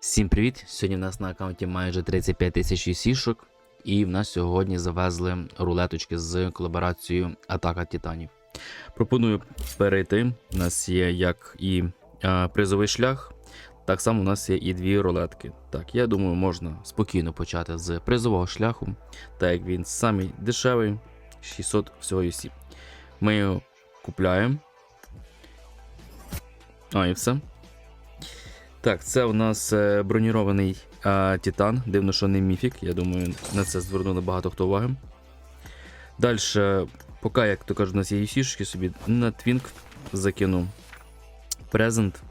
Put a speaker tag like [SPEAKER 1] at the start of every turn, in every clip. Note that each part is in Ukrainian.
[SPEAKER 1] Всім привіт! Сьогодні в нас на аккаунті майже 35 тисяч сішок, і в нас сьогодні завезли рулеточки з колаборацією Атака Титанів. Пропоную перейти. У нас є як і а, призовий шлях, так само у нас є і дві рулетки. Так, я думаю, можна спокійно почати з призового шляху, так як він самий дешевий 600 всього UC. Ми його купляємо. А, і все. Так, це у нас е, бронірований е, Титан. Дивно, що не міфік. Я думаю, на це звернули багато хто уваги. Далі, поки, як то кажуть, у нас є UC-шки собі на твінк закину презент.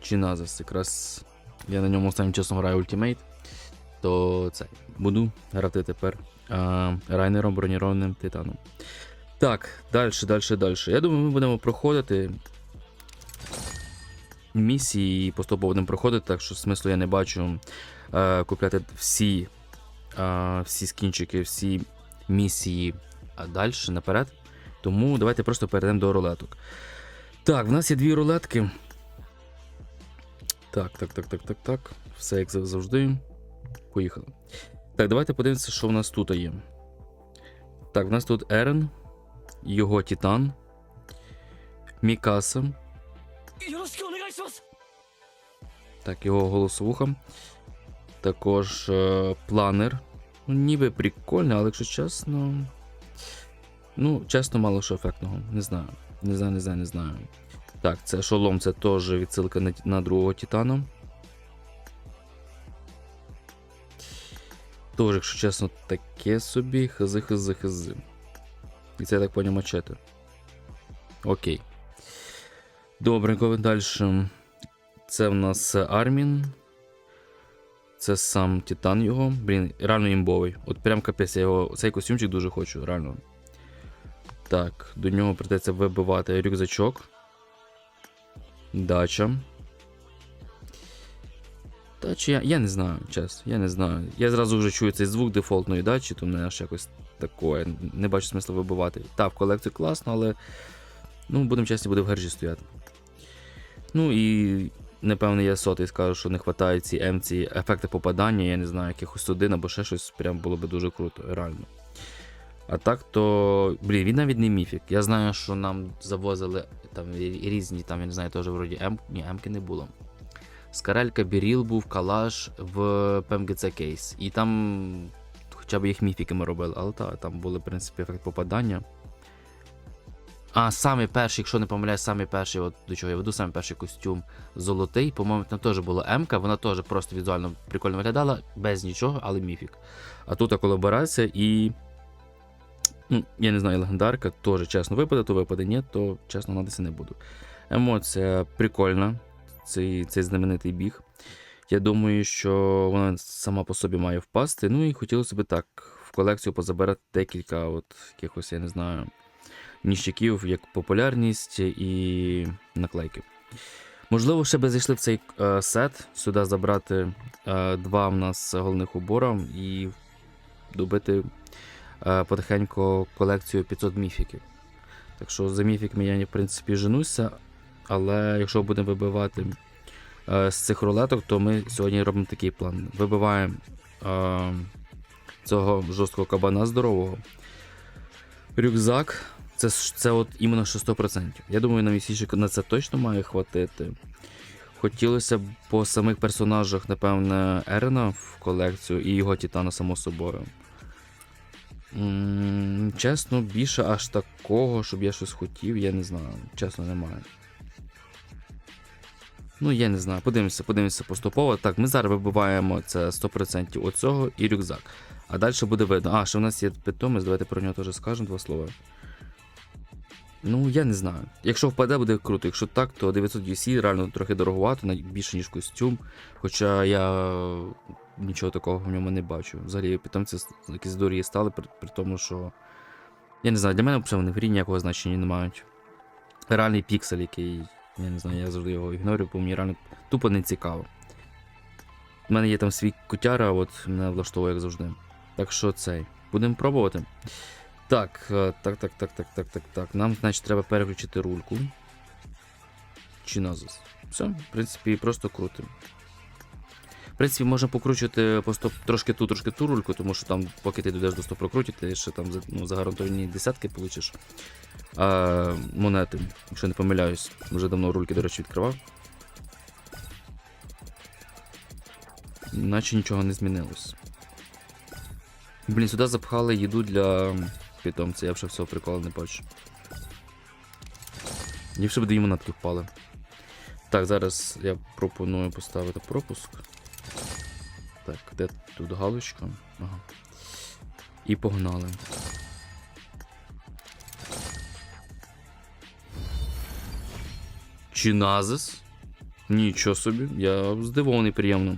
[SPEAKER 1] Чи назас, якраз я на ньому останнім часом граю Ultimate. То це буду грати тепер е, райнером бронірованим титаном. Так, далі, далі, далі. Я думаю, ми будемо проходити місії і поступово будемо проходити, так що смислу я не бачу е, купляти всі, е, всі скінчики, всі місії далі наперед. Тому давайте просто перейдемо до рулеток. Так, в нас є дві рулетки. Так, так, так, так, так, так. Все як завжди. Поїхали. Так, давайте подивимося, що в нас тут є. Так, в нас тут Ерен, його Титан, Мікаса. Так, його голосовуха. Також е планер. Ну, Ніби прикольно, але якщо чесно. Ну, чесно, мало що ефектного. Не знаю. Не знаю, не знаю, не знаю. Так, це шолом, це теж відсилка на, на другого Титана. Тож, якщо чесно, таке собі хзи хзи хзи І це я так поняв мачете. Окей. Добренько, далі. Це в нас Армін. Це сам Титан його. Блін, реально імбовий. От прям капець, я його. Цей костюмчик дуже хочу, реально. Так, до нього придеться вибивати рюкзачок. Дача. Дача, я, я не знаю, чесно, я не знаю. Я зразу вже чую цей звук дефолтної дачі, то мене аж якось такое. Не бачу смисла вибивати. Так, в колекцію класно, але. Ну, будемо чесні, буде в гержі стояти. Ну і напевно я сотий скажу, що не вистачає ці емці ефекти попадання, я не знаю, якихось один або ще щось прям було би дуже круто, реально. А так то. Блін, він навіть не міфік. Я знаю, що нам завозили там різні, там, я не знаю, теж вроді М. Ні, М-ки не було. Скарелька Біріл був калаш в PMGC кейс. І там хоча б їх міфіки ми робили, але так, там були, в принципі, ефект попадання. А, самий перший, якщо не помиляюсь, самий перший, от до чого я веду, самий перший костюм золотий. По-моєму, там теж була М-ка, вона теж просто візуально прикольно виглядала, без нічого, але міфік. А тут колаборація і. Ну, я не знаю, легендарка, теж чесно випаде, то випаде, ні, то чесно надися не буду. Емоція прикольна, цей, цей знаменитий біг. Я думаю, що вона сама по собі має впасти. Ну і хотілося б так в колекцію позабирати декілька, от якихось, я не знаю ніщиків як популярність і наклейки. Можливо, ще би зайшли в цей е, сет, сюди забрати е, два в нас головних убора і добити е, потихеньку колекцію 500 міфіків. Так що за міфіками я, в принципі, женуся, але якщо будемо вибивати е, з цих рулеток, то ми сьогодні робимо такий план. Вибиваємо е, цього жорсткого кабана здорового. Рюкзак. Це, це от іменно що 100%. Я думаю, на місячок на це точно має хватити. Хотілося б по самих персонажах, напевне, Ерена в колекцію і його Титана, само собою. м чесно, більше аж такого, щоб я щось хотів, я не знаю. Чесно, немає. Ну, я не знаю. Подивимося, подивимося поступово. Так, ми зараз вибиваємо це 100% оцього і рюкзак. А далі буде видно. А, ще в нас є питомець, давайте про нього теж скажемо два слова. Ну, я не знаю. Якщо впаде, буде круто. Якщо так, то 900 UC реально трохи дороговато, більше, ніж костюм. Хоча я нічого такого в ньому не бачу. Взагалі, питомці якісь дорогі стали, при, при тому, що. Я не знаю, для мене вони в грі ніякого значення не мають. Реальний піксель, який. Я не знаю, я завжди його ігнорю, бо мені реально тупо не цікаво. У мене є там свій котяра, от мене влаштовує, як завжди. Так що цей. Будемо пробувати. Так, е, так, так, так, так, так, так, так. Нам, значить, треба переключити рульку. чи назис. Все, в принципі, просто крутим. В принципі, можна покручувати просто трошки ту, трошки ту рульку, тому що там, поки ти дійдеш до 100 прокрутів, ти ще там ну, загарантовані десятки получиш. А, монети, якщо не помиляюсь. Вже давно рульки, до речі, відкривав. Наче нічого не змінилось. Блін, сюди запхали їду для питомця, я вже всього приколу не бачу. Ліпше би дві монетки впали. Так, зараз я пропоную поставити пропуск. Так, де тут галочка? Ага. І погнали. Чиназис? Нічого собі, я здивований приємно.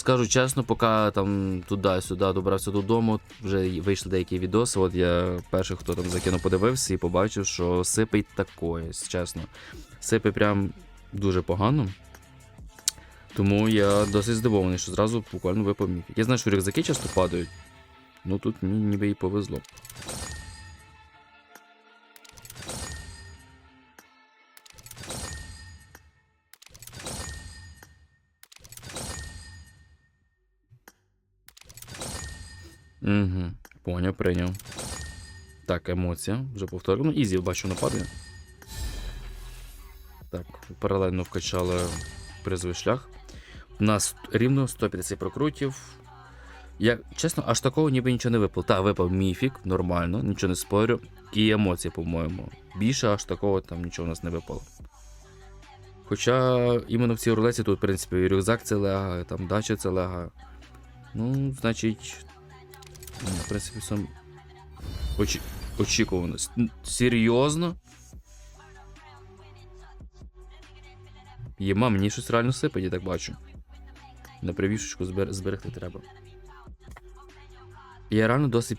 [SPEAKER 1] Скажу чесно, поки там туди-сюди добрався додому, вже вийшли деякі відоси. От я перший, хто там закинув, подивився і побачив, що сипить такое, чесно. Сипить прям дуже погано. Тому я досить здивований, що зразу буквально випав міфік. Я знаю, що рюкзаки часто падають. Ну тут мені ніби і повезло. Угу, поняв, прийняв. Так, емоція. Вже повторюю. Ну, ізі, бачу, нападає. Так, паралельно вкачали призовий шлях. У нас рівно 150 прокрутів. Я, чесно, аж такого ніби нічого не випало. Так, випав міфік, нормально, нічого не спорю. І емоції, по-моєму. Більше аж такого там нічого у нас не випало. Хоча іменно в цій рулеці тут, в принципі, рюкзак це лега, там дача це лега. Ну, значить. В принципі, сам. Очі... Очікувано. Серйозно? Єма, мені щось реально сипить, я так бачу. На привішечку збер... зберегти треба. Я реально досить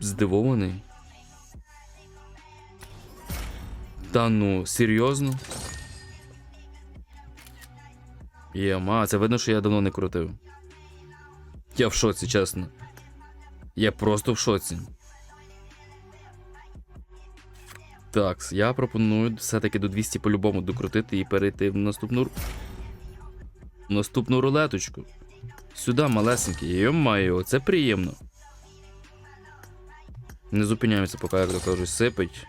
[SPEAKER 1] здивований. Та ну, серйозно? Єма, це видно, що я давно не крутив. Я в шоці, чесно. Я просто в шоці. Так, я пропоную все-таки до 200 по-любому докрутити і перейти в наступну. ру- Наступну рулеточку. Сюди, малесенький. Йо-майо, це приємно. Не зупиняємося, поки, як то сипить.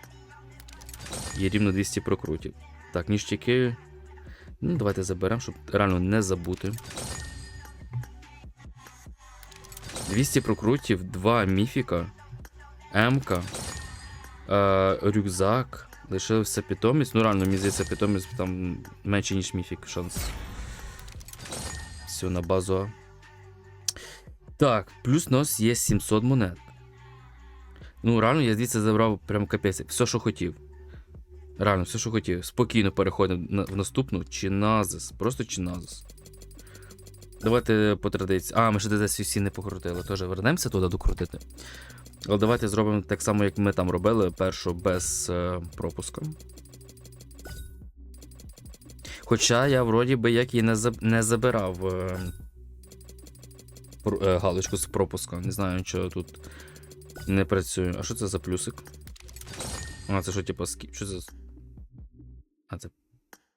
[SPEAKER 1] Є рівно 200 прокрутів. Так, ніштяки. Ну, давайте заберемо, щоб реально не забути. 200 прокрутів, 2 міфіка, М-ка, е, рюкзак. Лишився питомець. Ну, реально, мені здається, питомець там менше, ніж міфік шанс. Все, на базу. Так, плюс у нас є 700 монет. Ну, реально, я звідси забрав прям капець. Все, що хотів. Реально, все, що хотів. Спокійно переходимо в наступну Чиназис. Просто Чиназис. Давайте по традиції. А, ми ще десь всі не покрутили. Теж вернемося туди докрутити. Але давайте зробимо так само, як ми там робили, першу без е, пропуска. Хоча я вроді би як і не, заб... не забирав е, е, галочку з пропуска. Не знаю, чого тут не працює. А що це за плюсик? А, це що, типа, скіп? Що це? А, це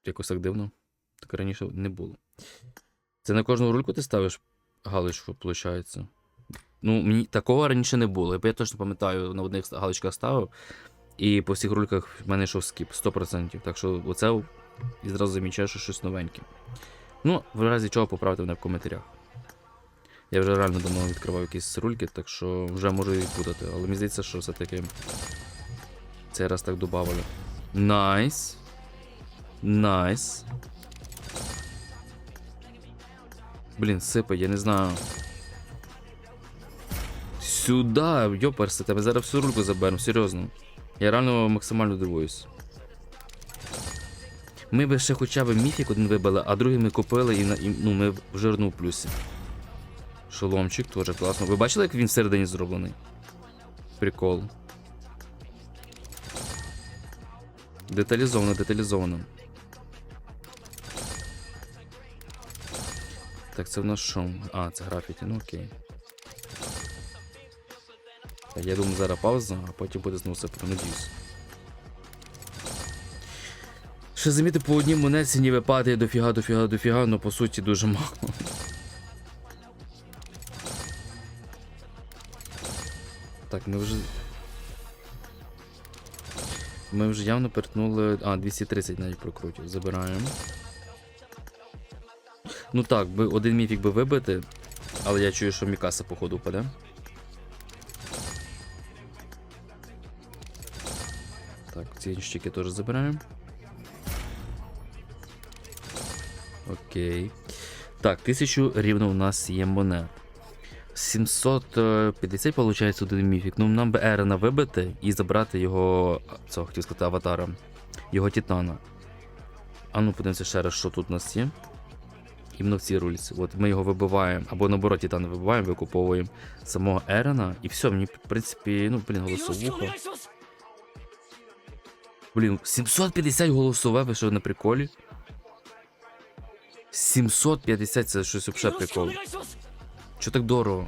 [SPEAKER 1] якось так дивно. Так раніше не було. Це на кожну рульку ти ставиш галочку, виходить? Ну, мені такого раніше не було. Я точно пам'ятаю, на одних галочках ставив, і по всіх рульках в мене йшов скіп 100%. Так що оце і зразу замічаю, що щось новеньке. Ну, в разі чого поправте мене в коментарях. Я вже реально давно відкривав якісь рульки, так що вже можу і путати. Але мені здається, що все-таки цей раз так додавали. Найс. Найс. Блін, сипай, я не знаю. Сюда, йоперся, тебе зараз всю рульку заберемо, серйозно. Я реально максимально дивуюсь. Ми би ще хоча б міфік один вибили, а другий ми купили і, і ну, ми в жирному плюсі. Шоломчик теж класно. Ви бачили, як він всередині зроблений? Прикол. Деталізовано, деталізовано. Так, це в нас що? А, це графіті, ну окей. Так, Я думаю, зараз пауза, а потім буде знову сипати, надіюсь. Ще заміти по одній монетці ніби падає дофіга, дофіга, дофіга, але по суті дуже мало. Так, ми вже. Ми вже явно перетнули. А, 230 навіть прокрутів. Забираємо. Ну так, би один міфік би вибити, але я чую, що Мікаса, походу, впаде. Так, ці ніщики теж забираємо. Окей. Так, 1000 рівно у нас є монет. 750 виходить один міфік. Ну, нам би Ерена вибити і забрати його. Цього хотів сказати аватара. Його Титана. А ну подивимося ще раз, що тут у нас є іменно в цій. От ми його вибиваємо або наоборот Титана вибиваємо, викуповуємо самого Ерена. І все, мені, в принципі, ну, блін, голосовуха. Блін, 750 голосове, ви що на приколі? 750 це щось взагалі прикол. Що так дорого?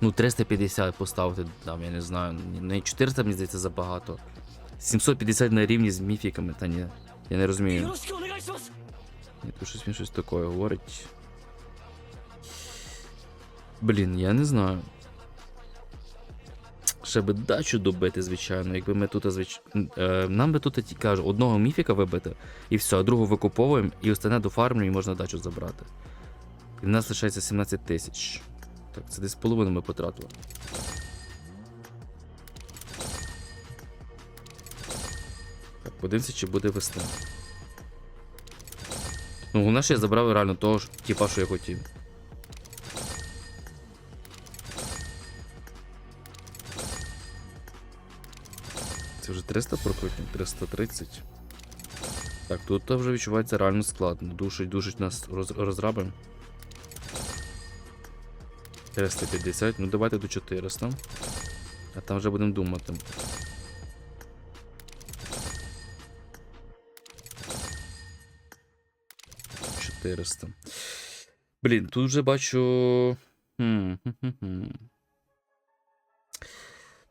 [SPEAKER 1] Ну, 350 поставити, там, я не знаю. Не 400, мені здається, забагато. 750 на рівні з міфіками, та ні. Я не розумію. Я тут щось він щось таке говорить. Блін, я не знаю. Ще би дачу добити, звичайно, якби ми тут звич... Е, нам би тут кажу, одного міфіка вибити, і все, а другу викуповуємо, і остане до дофармлюємо, і можна дачу забрати. І в нас лишається 17 тисяч. Так, це десь половину ми потратили. Так, подивимося, чи буде весна. Ну, головне, що я забрав реально того типа, що я хотів. Це вже 300 прокрутів? 330. Так, тут вже відчувається реально складно. Душить, душить нас роз, розрабим. 350, ну давайте до 400. А там вже будемо думати. Чотириста. Блін, тут вже бачу.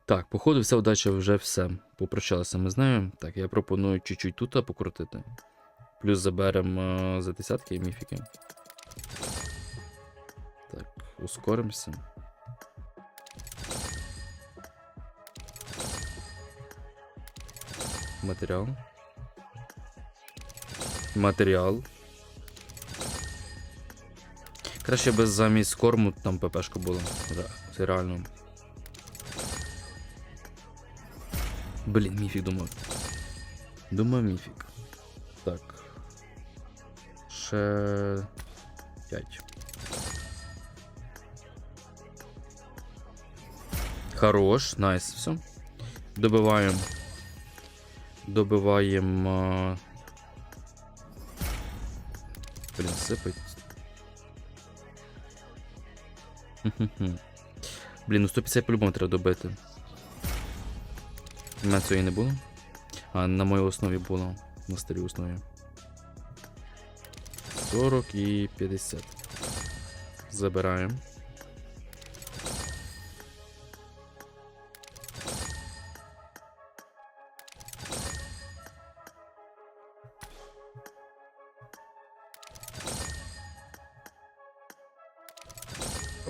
[SPEAKER 1] Так, походу, вся удача вже все. Попрощалися ми з нею. Так, я пропоную чуть-чуть тут покрутити. Плюс заберемо за десятки міфіки. Так, ускоримося. Матеріал. Матеріал. Краще би замість корму там ППшка була. Ре- Це реально. Блін, міфік думав. Думаю, міфік. Так. Ще. 5. Хорош, найс, все. Добиваємо. Добиваємо. Блін, сипать. Блін, ну 150 по-любому треба добити. У мене цього і не було. А на моїй основі було. На старій основі. 40 і 50. Забираємо.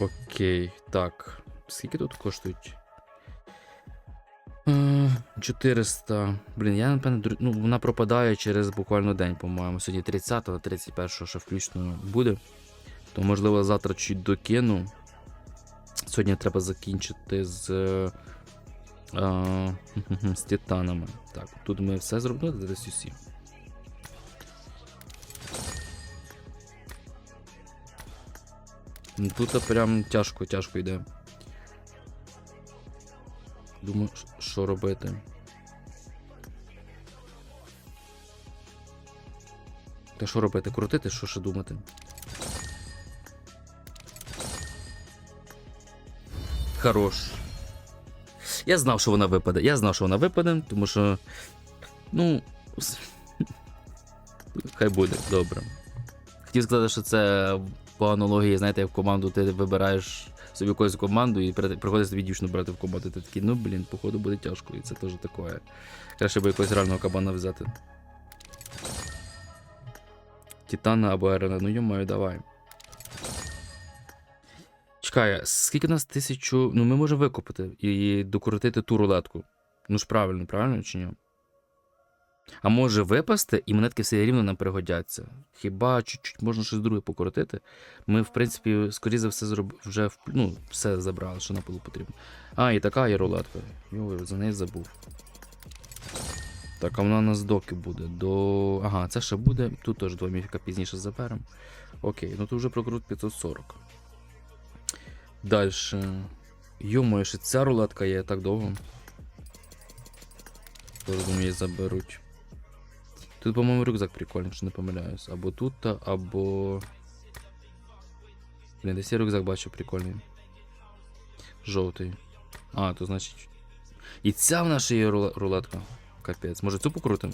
[SPEAKER 1] Окей, так. Скільки тут коштують? Е, 400. Блін, я напевно, ну, вона пропадає через буквально день, по-моєму. Сьогодні 30-го, 31-го, що включно буде. То, можливо, завтра чуть докину. Сьогодні треба закінчити з. е, е, з титанами. Так, тут ми все зробили, десь усі. Тут прям тяжко, тяжко йде. Думаю, що робити. Та що робити? Крутити, що ще думати? Хорош. Я знав, що вона випаде. Я знав, що вона випаде, тому що. Ну. Хай буде, добре. Хотів сказати, що це по аналогії, знаєте, в команду ти вибираєш собі якусь команду і при- приходить тобі дівчину брати в команду. Ти такий, ну блін, походу буде тяжко, і це теж таке. Краще би якогось реального кабана взяти. Титана або Ерена. Ну йомаю, давай. Чекай, скільки нас тисячу. Ну, ми можемо викупити і докрутити ту рулетку. Ну ж правильно, правильно чи ні? А може випасти, і монетки все рівно нам пригодяться. Хіба чуть-чуть можна щось друге покрутити? Ми, в принципі, скоріше за все, зроб... вже ну, все забрали, що нам було потрібно. А, і така є рулетка. Йой, за неї забув. Так, а вона у нас доки буде. До. Ага, це ще буде. Тут теж два міфіка пізніше заберемо. Окей, ну тут вже прокрут 540. Дальше. Йомаю, ще ця рулетка є так довго. Її заберуть. Тут, по-моєму, рюкзак прикольний, якщо не помиляюсь. Або тут, або. Блін, десь я рюкзак бачу прикольний. Жовтий. А, то значить. І ця в нас є рулетка. Капець. Може цю покрутим?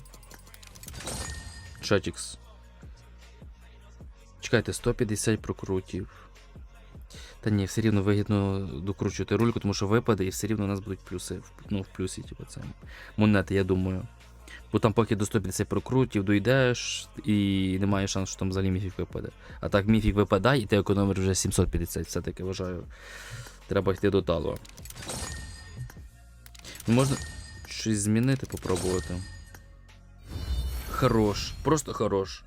[SPEAKER 1] Чатікс. Чекайте, 150 прокрутів. Та ні, все рівно вигідно докручувати рульку, тому що випаде і все рівно у нас будуть плюси. Ну, в плюсі, типу, це монети, я думаю. Бо там поки до 150 прокрутів дойдеш, і немає шансу, що там взагалі міфік випаде. А так міфік випадає, і ти економиш вже 750, все-таки вважаю. Треба йти до талу. Можна щось змінити, попробувати. Хорош, просто хорош.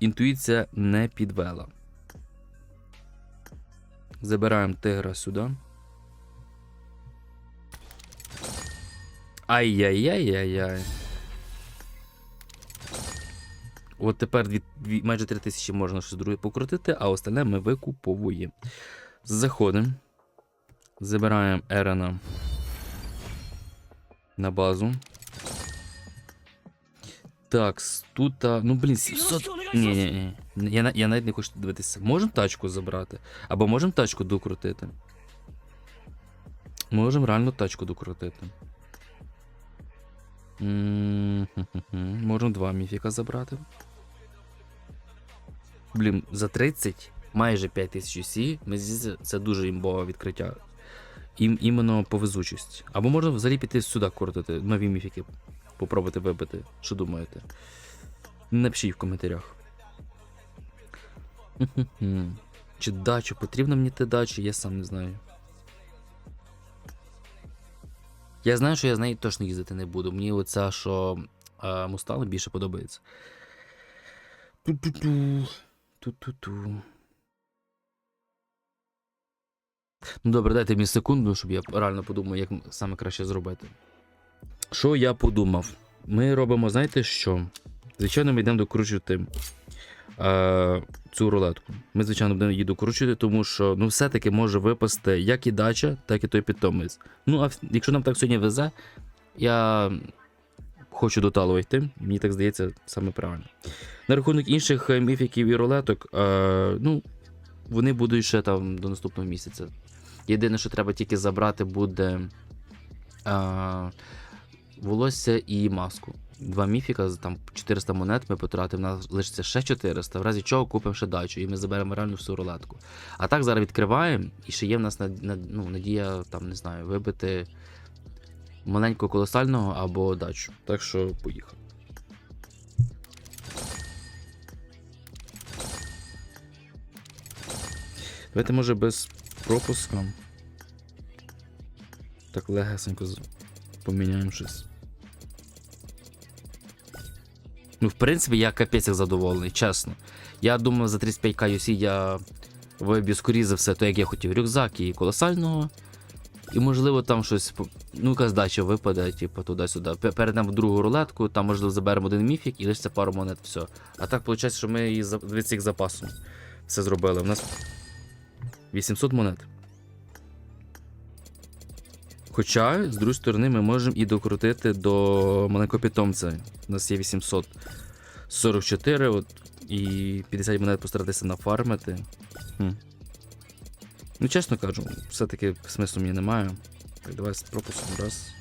[SPEAKER 1] Інтуїція не підвела. Забираємо тигра сюди. Ай-яй-яй-яй-яй. От тепер дві, дві, майже 3 тисячі можна щось друге покрутити, а остальне ми викуповуємо. Заходимо. Забираємо Ерена на базу. Так, тут. Ну, блін, 700. Ні, ні, ні. Я, я навіть не хочу дивитися. Можемо тачку забрати? Або можемо тачку докрутити? Можемо реально тачку докрутити. Можемо два міфіка забрати. Блін, за 30, майже 5000 UC, мені здається, це дуже імбове відкриття. Ім, іменно по везучості. Або можна взагалі піти сюди крутити, нові міфіки. Попробувати вибити. Що думаєте? Напишіть в коментарях. Чи дачу? Потрібно мені те дачу, я сам не знаю. Я знаю, що я з нею точно їздити не буду. Мені оця, що е, Мустанг більше подобається. Ту-ту-ту. Ту-ту-ту. Ну добре, дайте мені секунду, щоб я реально подумав, як саме краще зробити. Що я подумав? Ми робимо, знаєте що? Звичайно, ми йдемо докручувати е, цю рулетку. Ми, звичайно, будемо її докручувати, тому що ну, все-таки може випасти як і дача, так і той питомець. Ну, а якщо нам так сьогодні везе, я хочу до талу йти. Мені так здається, саме правильно. На рахунок інших е, міфіків і рулеток, е, ну, вони будуть ще там до наступного місяця. Єдине, що треба тільки забрати, буде е, волосся і маску. Два міфіка, там 400 монет ми потратимо, нас лишиться ще 400, в разі чого купимо ще дачу, і ми заберемо реально всю рулетку. А так зараз відкриваємо, і ще є в нас над- над- ну, надія, там, не знаю, вибити маленького колосального або дачу. Так що поїхали. Давайте, може, без пропуска. Так легесенько поміняємо щось. Ну, в принципі, я капець як задоволений, чесно. Я думав, за 35к UC я виб'ю скоріше за все, то як я хотів, рюкзак і колосального. І можливо там щось, ну якась дача випаде, типу, туди-сюди. Перейдемо в другу рулетку, там можливо заберемо один міфік і лише пару монет, все. А так виходить, що ми її від цих запасу все зробили. У нас 800 монет. Хоча, з другої сторони, ми можемо і докрутити до маленького питомця. У нас є 844, от, і 50 монет постаратися нафармити. Хм. Ну, чесно кажу, все-таки смислу мені немає. Так, давай з пропуском раз.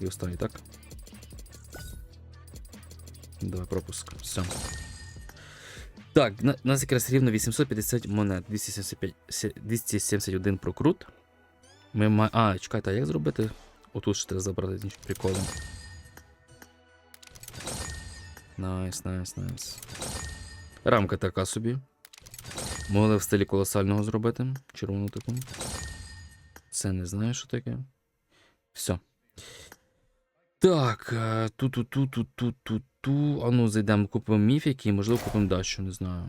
[SPEAKER 1] І останній, так? Давай пропуск. Все. Так, у нас якраз рівно 850 монет, 275, 271 прокрут. Ми ма... А, чекайте, а як зробити? Отут ще треба забрати ніж приколом. Найс, найс, найс. Рамка така собі. Могли в стилі колосального зробити. Червону таку. Це не знаю, що таке. Все. Так, е, ту-ту-ту-ту-ту-ту-ту. А ну, зайдемо, купимо міфіки і, можливо, купимо дачу, не знаю.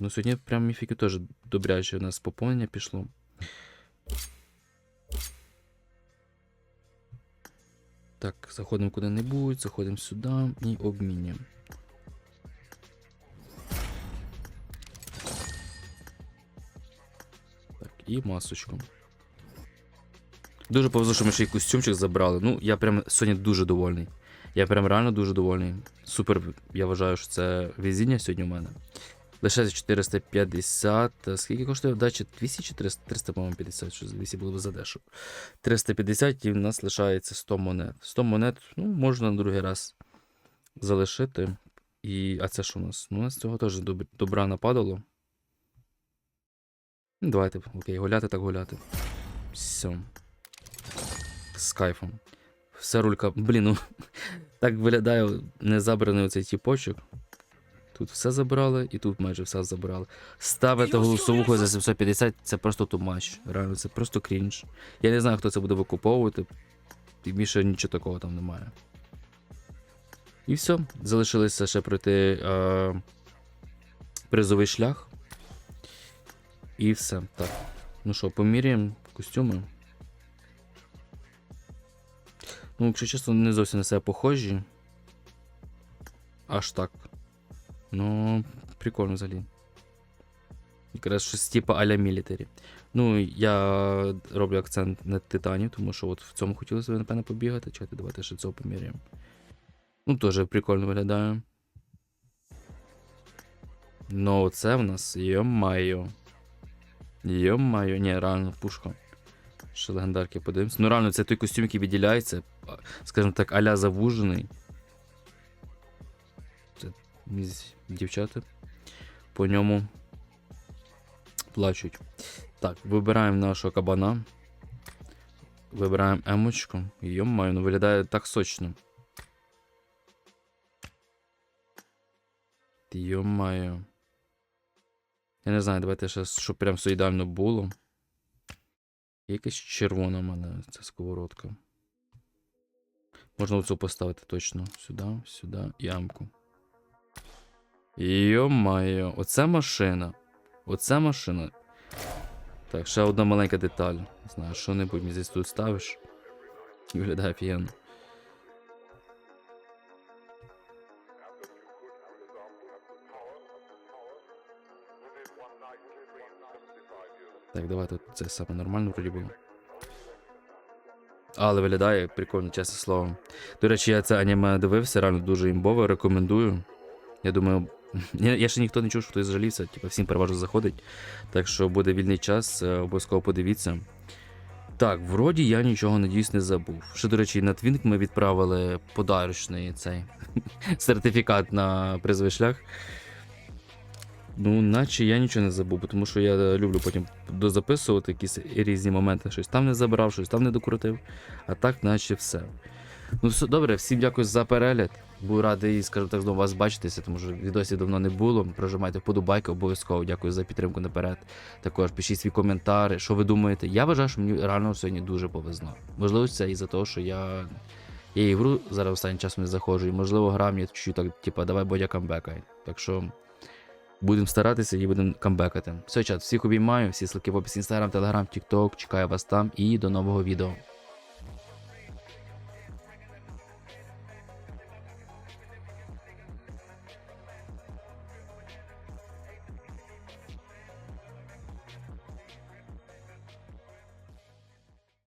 [SPEAKER 1] Ну, сьогодні прям міфіки теж добряче у нас поповнення пішло. Так, заходимо куди-небудь, заходимо сюди і обмінюємо. І масочку. Дуже повезло, що ми ще й костюмчик забрали. Ну, я прям сьогодні дуже довольний. Я прям реально дуже довольний. Супер, я вважаю, що це везіння сьогодні у мене. Лише 450. Е, Скільки коштує вдача? 200 чи 300, 300 по-моєму, 50, що 200 було б задешево. 350 і в нас лишається 100 монет. 100 монет, ну, можна на другий раз залишити. І... А це що у нас? Ну, у нас цього теж добра нападало. Ну, Давайте, окей, гуляти так гуляти. Все. З кайфом. Все рулька. Блін, ну так виглядає незабраний оцей тіпочок. Тут все забрали, і тут майже все забрали. Ставити голосовуху за 750 це просто тумач. Реально, це просто крінж. Я не знаю, хто це буде викуповувати. І більше нічого такого там немає. І все. Залишилося ще пройти е, призовий шлях. І все. Так. Ну що, поміряємо костюми. Ну, якщо чесно, не зовсім на себе похожі. Аж так. Ну, прикольно взагалі. Якраз щось типу а-ля мілітарі. Ну, я роблю акцент на титані, тому що от в цьому хотілося б, напевно, побігати. Чекайте, давайте ще цього поміряємо. Ну, теж прикольно виглядає. Ну, це в нас йо-майо. Йо-майо, ні, реально пушка. Ще легендарки подивимось. Ну, реально, це той костюм, який виділяється, скажімо так, аля завужений. Це дівчата по ньому плачуть. Так, вибираємо нашого кабана. Вибираємо емочку. Йо-маю, ну виглядає так сочно. Йо-маю. Я не знаю, давайте ще, щоб прям все ідеально було. Якась червона в мене ця сковородка. Можна оцю поставити точно. Сюди, сюди і амку. Йо-майо, оце машина. Оце машина. Так, ще одна маленька деталь. Не знаю, що-небудь мені здесь тут ставиш. Виглядає офігенно. Так, давай тут це саме нормально вроді було. Але виглядає прикольно, чесне слово. До речі, я це аніме дивився, реально дуже імбове, рекомендую. Я думаю, я, я ще ніхто не чув, що хтось жалівся, типу, всім переважно заходить. Так що буде вільний час, е, обов'язково подивіться. Так, вроді я нічого надіюсь не забув. Ще, до речі, на Твінк ми відправили подарочний цей сертифікат на призовий шлях. Ну, наче я нічого не забув, тому що я люблю потім дозаписувати якісь різні моменти. Щось там не забрав, щось там не докрутив. А так, наче все. Ну, все добре, всім дякую за перегляд. Був радий, скажімо так, знову вас бачитися, тому що відосів давно не було. Прожимайте вподобайки обов'язково. Дякую за підтримку наперед. Також пишіть свій коментар, що ви думаєте. Я вважаю, що мені реально сьогодні дуже повезло. Можливо, це із-за того, що я. Я ігру зараз останнім часом не заходжу, і можливо гра мені чуть так, типа, давай бодя камбекай. Так що будемо старатися і будемо камбекати. Все, чат, всіх обіймаю, всі ссылки в описі Instagram, Telegram, TikTok. Чекаю вас там і до нового відео.